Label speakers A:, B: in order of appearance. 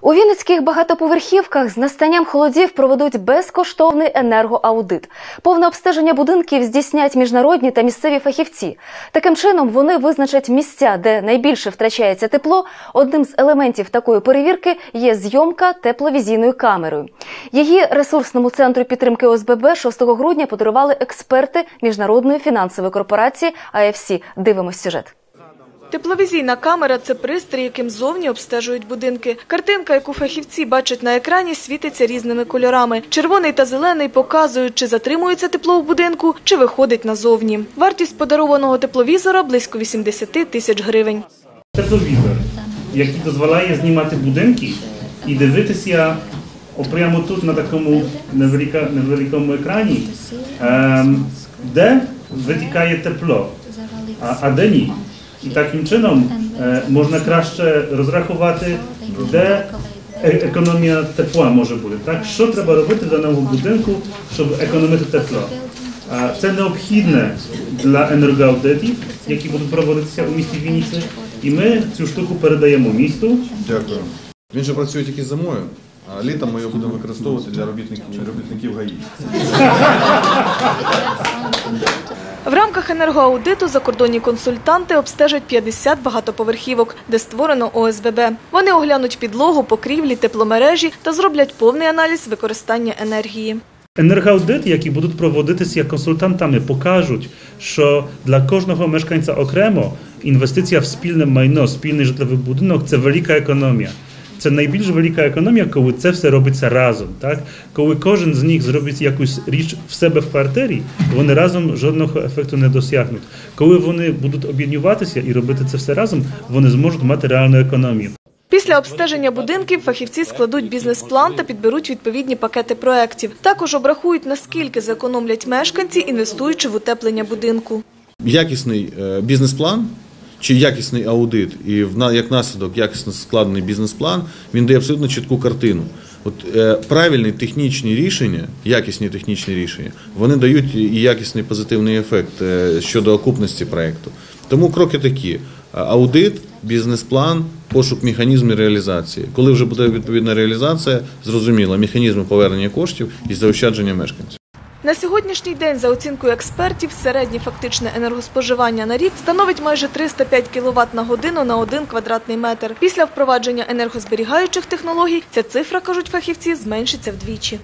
A: У вінницьких багатоповерхівках з настанням холодів проведуть безкоштовний енергоаудит. Повне обстеження будинків здійснять міжнародні та місцеві фахівці. Таким чином вони визначать місця, де найбільше втрачається тепло. Одним з елементів такої перевірки є зйомка тепловізійною камерою. Її ресурсному центру підтримки ОСББ 6 грудня подарували експерти міжнародної фінансової корпорації АФС. Дивимось сюжет.
B: Тепловізійна камера – це пристрій, яким зовні обстежують будинки. Картинка, яку фахівці бачать на екрані, світиться різними кольорами. Червоний та зелений показують, чи затримується тепло в будинку, чи виходить назовні. Вартість подарованого тепловізора – близько 80 тисяч гривень.
C: тепловізор, який дозволяє знімати будинки і дивитися прямо тут на такому невеликому екрані, ем, де витікає тепло, а, а де ні. І таким чином е, можна краще розрахувати, де е- економія тепла може бути. Так, що треба робити в даному будинку, щоб економити тепло? Це необхідне для енергоаудитів, які будуть проводитися у місті Вінниці. І ми цю штуку передаємо місту.
D: Дякую. Він же працює тільки зимою, а літом ми його будемо використовувати для робітників, робітників ГАІ.
B: В рамках енергоаудиту закордонні консультанти обстежать 50 багатоповерхівок, де створено ОСББ. Вони оглянуть підлогу, покрівлі, тепломережі та зроблять повний аналіз використання енергії.
C: Енергоаудити, які будуть проводитися консультантами, покажуть, що для кожного мешканця окремо інвестиція в спільне майно, спільний житловий будинок це велика економія. Це найбільш велика економія, коли це все робиться разом. Так? Коли кожен з них зробить якусь річ в себе в квартирі, вони разом жодного ефекту не досягнуть. Коли вони будуть об'єднуватися і робити це все разом, вони зможуть мати реальну економію.
B: Після обстеження будинків фахівці складуть бізнес-план та підберуть відповідні пакети проєктів. Також обрахують, наскільки зекономлять мешканці, інвестуючи в утеплення будинку.
D: Якісний е, бізнес-план чи якісний аудит, і як наслідок якісно складений бізнес-план, він дає абсолютно чітку картину. От е, правильні технічні рішення, якісні технічні рішення, вони дають і якісний позитивний ефект е, щодо окупності проекту. Тому кроки такі: аудит, бізнес-план, пошук механізмів реалізації. Коли вже буде відповідна реалізація, зрозуміло, механізми повернення коштів і заощадження мешканців.
B: На сьогоднішній день, за оцінкою експертів, середнє фактичне енергоспоживання на рік становить майже 305 кВт на годину на один квадратний метр. Після впровадження енергозберігаючих технологій ця цифра, кажуть фахівці, зменшиться вдвічі.